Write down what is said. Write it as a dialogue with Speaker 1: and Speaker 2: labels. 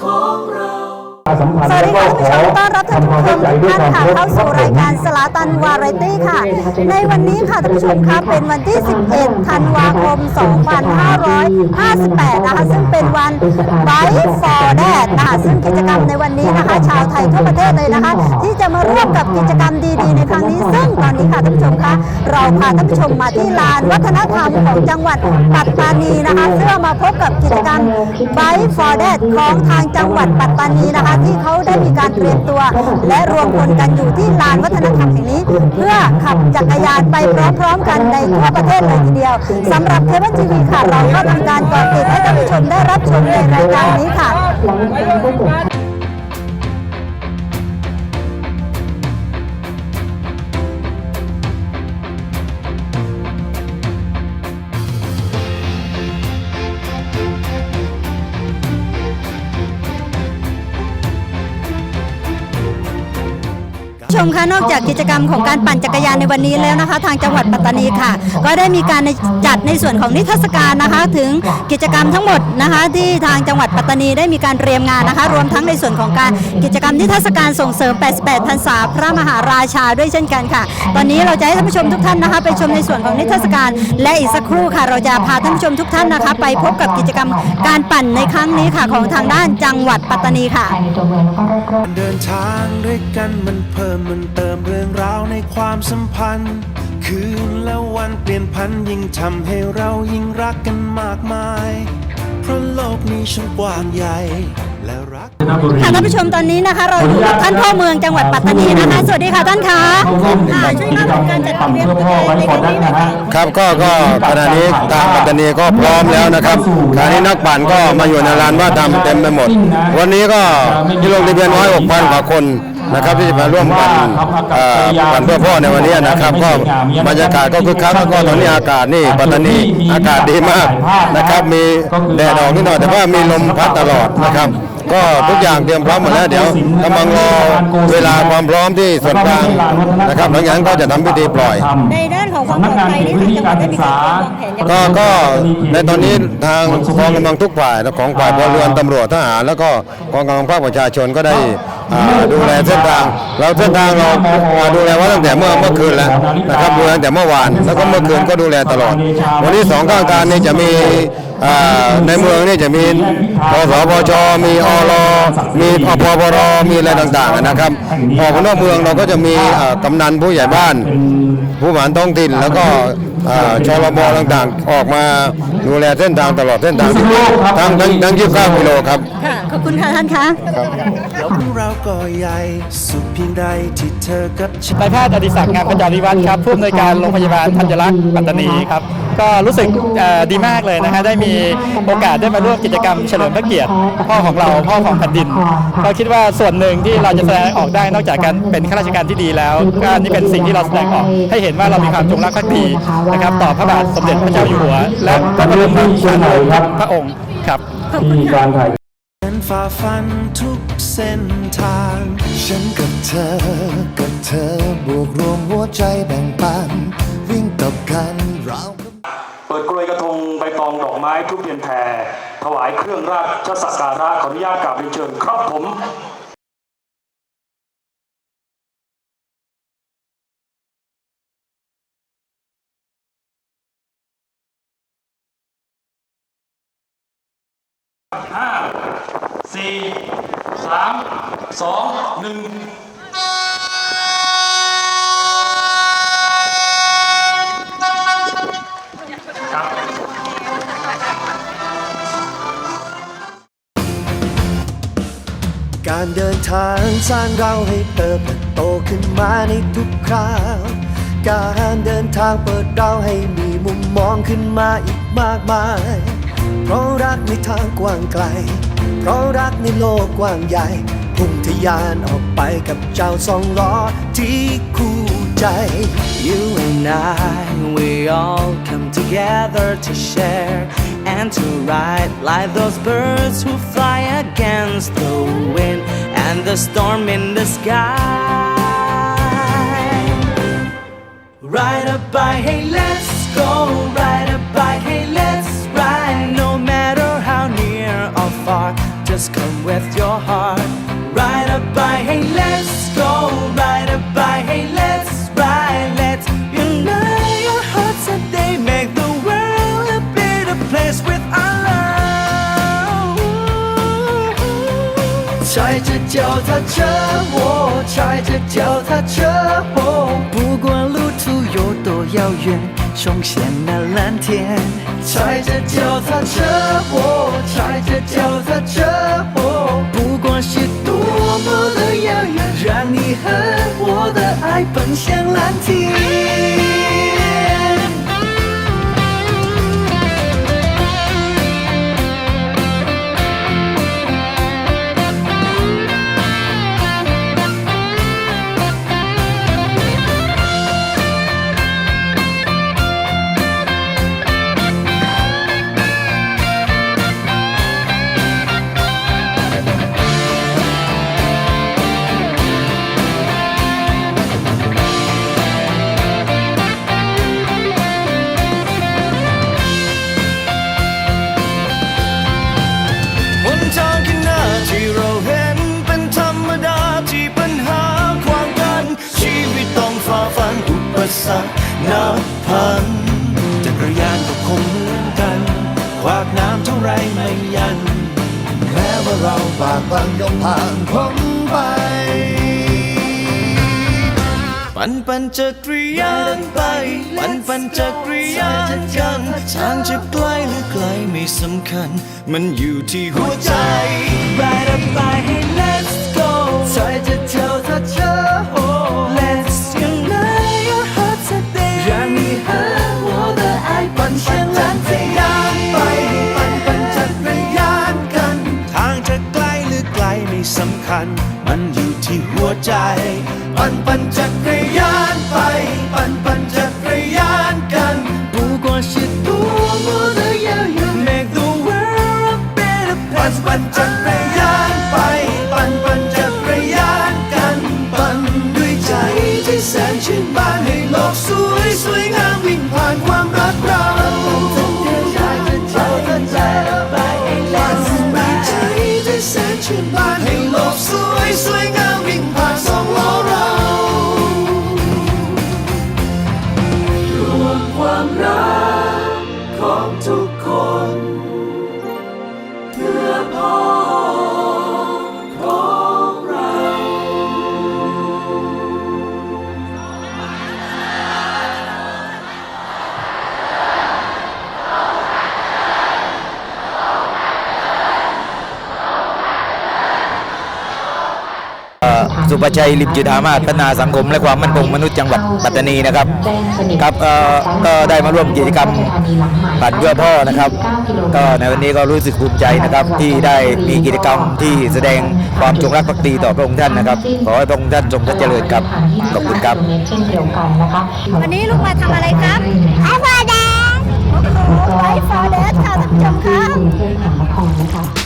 Speaker 1: ของเรา
Speaker 2: สวัสดีค่ะท่านผู้ชมต้อนรับท่านผู้ชมทุกท่านค่ะเข้าสู่รายการสลาตันวาไรตี้ค่ะ ในวันนี้ค่ะท่านผู้ชมคะเป็นวันที่ 11 ธันวาคม 2558 นะคะ ซึ่งเป็นวัน Bike for Dad นะคะซึ่งกิจกรรมในวันนี้นะคะ ชาวไทยทั่วประเทศเลยนะคะ ที่จะมาร่วมกับกิจกรรมดีๆ ในครั้งนี้ ซึ่งตอนนี้ค่ะท่านผู้ชมคะเราพาท่านผู้ชมมาที่ลานวัฒนธรรมของจังหวัดปัตตานีนะคะเพื่อมาพบกับกิจกรรม Bike for Dad ของทางจังหวัดปัตตานีนะคะที่เขาได้มีการเตรียมตัว และรวมพลกันอยู่ที่ลานวัฒนธรรมแห่งนี้ เพื่อขับจักรยานไปพร้อมๆกันในทั่วประเทศเลยทีเดียวสำหรับเทวันทีวีค่ะ เราก็ทำการก่อติดให้ท่านผู้ชมได้รับชมในรายการนี้ค่ะ ชมคะนอกจากกิจกรรมของการปั่นจักรยานในวันนี้แล้วนะคะ ทางจังหวัดปัตตานีค่ะ ก็ได้มีการจัดในส่วนของนิทรรศการนะคะ ถึงกิจกรรมทั้งหมดนะคะ ที่ทางจังหวัดปัตตานีได้มีการเตรียมงานนะคะ รวมทั้งในส่วนของการกิจกรรมนิทรรศการส่งเสริม 88พรรษาพระมหาราชาด้วยเช่นกันค่ะ ตอนนี้เราจะให้ท่านผู้ชมทุกท่านนะคะ ไปชมในส่วนของนิทรรศการ และอีกสักครู่ค่ะ เราจะพาท่านผู้ชมทุกท่านนะคะ ไปพบกับกิจกรรมการปั่นในครั้งนี้ค่ะของทางด้านจังหวัดปัตตานีค่ะ
Speaker 3: เดินทางด้วยกันมันเพิ่มมันเติมเรื่องราวในความสัมพันธ์ คืนและวันเปลี่ยนพันยิ่งทำให้เรายิ่งรักกันมากมาย เพราะโลกนี้ช่างกว้างใหญ่ และรัก
Speaker 2: ค่ะท่านผู้ชมตอนนี้นะคะ เราอยู่กับท่านพ่อเมืองจังหวัดปัตตานีนะคะ สวัสดีค่ะท่านคะค่ะช่วยเล่าถึงการจัดเตรียมตัวในครั้งนี้หนะคะ
Speaker 4: ครับก็ก็ขณะนี้ทางปัตตานีก็พร้อมแล้วนะครับขณะนี้นักปั่นก็มาอยู่ในลานว่าดำเต็มไปหมด วันนี้ก็ที่ลงทะเบียนน้อยหกพันกว่าคน นะครับที่จะมาร่วมปั่นเอ่อปั่นเพื่อพ่อในวันนี้นะครับก็บรรยากาศก็คึกคักแล้วก็ตอนนี้อากาศนี่ปัตตานีอากาศดีมากนะครับ มีแดดออกนิดหน่อยแต่ว่ามีลมพัดตลอดนะครับ ก็ทุกอย่างเตรียมพร้อมหมดแล้วเดี๋ยวกำลังรอเวลาความพร้อมที่ส่วนกลางนะครับหลังจากนั้นก็จะทำพิธีปล่อย
Speaker 2: ในด้านของความปลอดภัยนี่ทางจังหวัดได้มีการวางแผนอย่างไร
Speaker 4: ก็ก็ในตอนนี้ทางกองกำลังทุกฝ่ายของฝ่ายพลเรือนตำรวจทหารแล้วก็กองกำลังภาคประชาชนก็ได้อ่าดูแลเส้นทางเราเส้นทางเราอ่าดูแลว่าตั้งแต่เมื่อเมื่อคืนแล้วนะครับดูแลตั้งแต่เมื่อวานแล้วก็เมื่อคืนก็ดูแลตลอด วันนี้สองข้างทางนี่จะมีอ่า ในเมืองนี่จะมีปสปชมีอรมีอปปรมีอะไรต่างๆนะครับออกไปนอกเมืองเราก็จะมีกำนันผู้ใหญ่บ้าน ผู้หมานท้องถิ่นแล้วก็ อ่าชลบต่างๆ ออกมาดูแลเส้นทางตลอดเส้นทางทั้งทั้งทั้ง29กิโลครับ
Speaker 2: ค่ะ ขอบคุณค่ะท่านคะ
Speaker 3: เราก็ใหญ่สุดเพียงใดที่เธอกับฉัน
Speaker 5: นายแพทย์อดิศักดิ์งามปัญญาริวัฒน์ครับผู้อำนวยการโรงพยาบาลธัญรักษ์ปัตตานีครับ ก็รู้สึกเอ่อดีมากเลยนะฮะได้มีโอกาสได้มาร่วมกิจกรรมเฉลิมพระเกียรติพ่อของเราพ่อของแผ่นดินก็คิดว่าส่วนหนึ่งที่เราจะแสดงออกได้นอกจากการเป็นข้าราชการที่ดีแล้วก็นี่เป็นสิ่งที่เราแสดงออกให้เห็นว่าเรามีความจงรักภักดีนะครับต่อพระบาทสมเด็จพระเจ้าอยู่หัว และพระบรมราชานุภาพพระองค์ครับ
Speaker 3: ฉันฝ่าฟันทุกเส้นทาง ฉันกับเธอ กับเธอบวกรวมหัวใจแบ่งปัน วิ่งตบกันเราก็
Speaker 6: เปิดกลวยกระทงใบตองดอกไม้ทุกเทียนแผ่ถวายเครื่องราชสักการะขออนุญาตกราบเรียนเชิญครับผม สี่สามสองหนึ่ง
Speaker 3: การเดินทางสร้างเราให้เติบโตขึ้นมาในทุกคราว การเดินทางเปิดเราให้มีมุมมองขึ้นมาอีกมากมาย เพราะรักในทางกว้างไกล เพราะรักในโลกกว้างใหญ่ พุ่งทะยานออกไปกับเจ้าสองล้อที่คู่ใจ You and I we all come together to share and to ride like those birds who fly against the wind and the storm in the sky. Ride a bike, hey, let's go. Ride just come with your heart. Ride a bike, hey, let's go. Ride a bike, hey, let's ride. Let's unite your hearts and they Make the world a better place with our love. 踩着脚踏车，我踩着脚踏车，我不管路。有多遥远，重现那蓝天。踩着脚踏车，我踩着脚踏车，不管是多么的遥远，让你和我的爱奔向蓝天。 สรรคนับพันจักรยานก็คงเหมือนกันขวากน้ำเท่าไรไม่ยัน แม้ว่าเราบากบังย่อมผ่านพ้นไป ปันปันจักรยานไป ปันปันจักรยานกันทางจะไกลหรือไกลไม่สำคัญ มันอยู่ที่หัวใจ Ride up by hey let's go ใส่จะเที่ยวถ้าเธอ ปันปันจักรยานไป ปันปันจักรยานกัน不管是多么的遥远 Make the world a better place ปันปันจักรยานไป ปันปันจักรยานกัน ปันด้วยใจที่แสนชื่นบานให้โลกสวยสวยงามวิ่งผ่านความรักเราใจ
Speaker 1: พื่
Speaker 7: สุภชัยลิมจิตอามาศพัฒนาสังคมและความมั่นคงมนุษย์จังหวัดปัตตานีนะครับครับเอ่อก็ได้มาร่วมกิจกรรมปั่นเพื่อพ่อนะครับ ก็ในวันนี้ก็รู้สึกภูมิใจนะครับ ที่ได้มีกิจกรรมที่แสดงความจงรักภักดีต่อพระองค์ท่านนะครับขอให้พระองค์ท่านทรงพระเจริญครับขอบคุณครับ
Speaker 8: เช่นเดียวกันนะคะ
Speaker 2: วันนี้ลูกมาทำอะไรครับไอฟอร์แดนโอ้โหไอฟอร์แดนค่ะท่านผู้ชมครับ